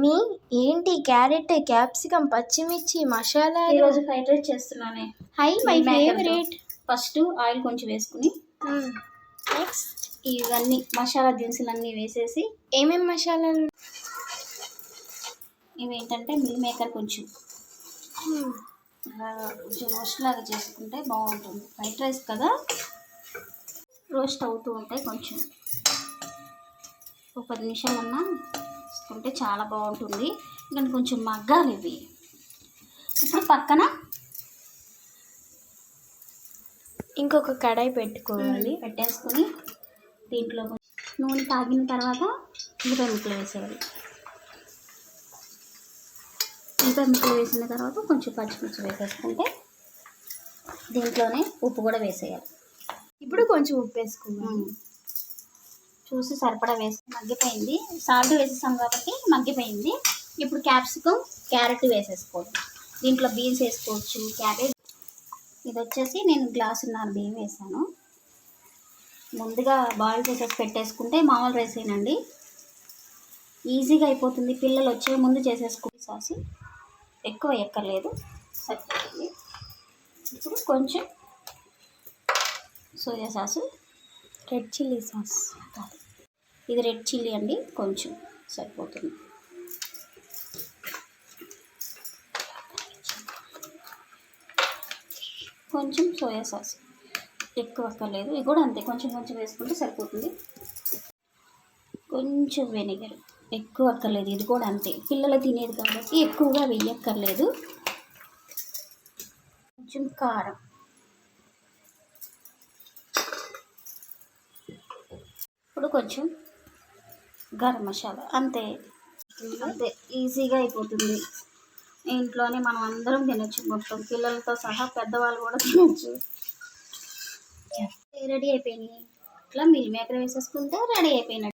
Mummy ఏంటి carrot capsicum పచ్చిమిర్చి మసాలా ఈరోజు fried rice చేస్తున్నానే. Hi my. Favourite. First oil కొంచెం వేసుకుని నెక్స్ట్. ఇవన్నీ మసాలా దినుసులన్నీ వేసేసి ఏమేం మసాలాలు? ఇవి ఏంటంటే మిల్ మేకర్ కొంచెం. అలా కొంచెం రోస్ట్ లాగా చేసుకుంటే బాగుంటుంది. ఫ్రైడ్ రైస్ కదా? రోస్ట్ అవుతూ ఉంటాయి కొంచెం. ఒక పది నిమిషాలన్నా వేసుకుంటే చాలా బాగుంటుంది. ఇంకా కొంచెం మగ్గాలి ఇవి. ఇప్పుడు పక్కన ఇంకొక కడాయి పెట్టుకోవాలి. పెట్టేసుకొని దీంట్లో నూనె తాగిన తర్వాత ఉల్లిపాయ ముక్కలు వేసేయాలి. ఉల్లిపాయ ముక్కలు వేసిన తర్వాత కొంచెం పచ్చిమిర్చి వేసేసుకుంటే దీంట్లోనే ఉప్పు కూడా వేసేయాలి. ఇప్పుడు కొంచెం ఉప్పు వేసుకోవాలి. చూసి సరిపడా వేసి మగ్గిపోయింది. సాల్ట్ వేసేసాం కాబట్టి మగ్గిపోయింది. ఇప్పుడు క్యాప్సికమ్ క్యారెట్ వేసేసుకోవచ్చు దీంట్లో బీన్స్ వేసుకోవచ్చు క్యాబేజ్. ఇది వచ్చేసి నేను గ్లాసున్నర బియ్యం వేసాను. ముందుగా బాయిల్ చేసేసి పెట్టేసుకుంటే మామూలు రైస్ ఏనండి. ఈజీగా అయిపోతుంది. పిల్లలు వచ్చే ముందు చేసేసుకుంటే సాసి ఎక్కువ ఎక్కర్లేదు. సరిపోతుంది. ఇప్పుడు కొంచెం soya sauce red chilli sauce కాదు. ఇది రెడ్ చిల్లీ అండి కొంచెం సరిపోతుంది. కొంచెం సోయా సాస్ ఎక్కువ అక్కర్లేదు. ఇది కూడా అంతే కొంచెం కొంచెం వేసుకుంటే సరిపోతుంది. కొంచెం వెనిగర్ ఎక్కువ అక్కర్లేదు ఇది కూడా అంతే. పిల్లలు తినేది కాబట్టి ఎక్కువగా వెయ్యక్కర్లేదు. కొంచెం కారం. ఇప్పుడు కొంచెం గరం మసాలా. అంతే. అంతే. ఈజీగా అయిపోతుంది. ఇంట్లోనే మనం అందరం తినొచ్చు మొత్తం. పిల్లలతో సహా పెద్దవాళ్ళు కూడా తినొచ్చు. రెడీ అయిపోయినాయి. ఇట్లా మిల్ మేకర్ వేసేసుకుంటే రెడీ అయిపోయినట్టు.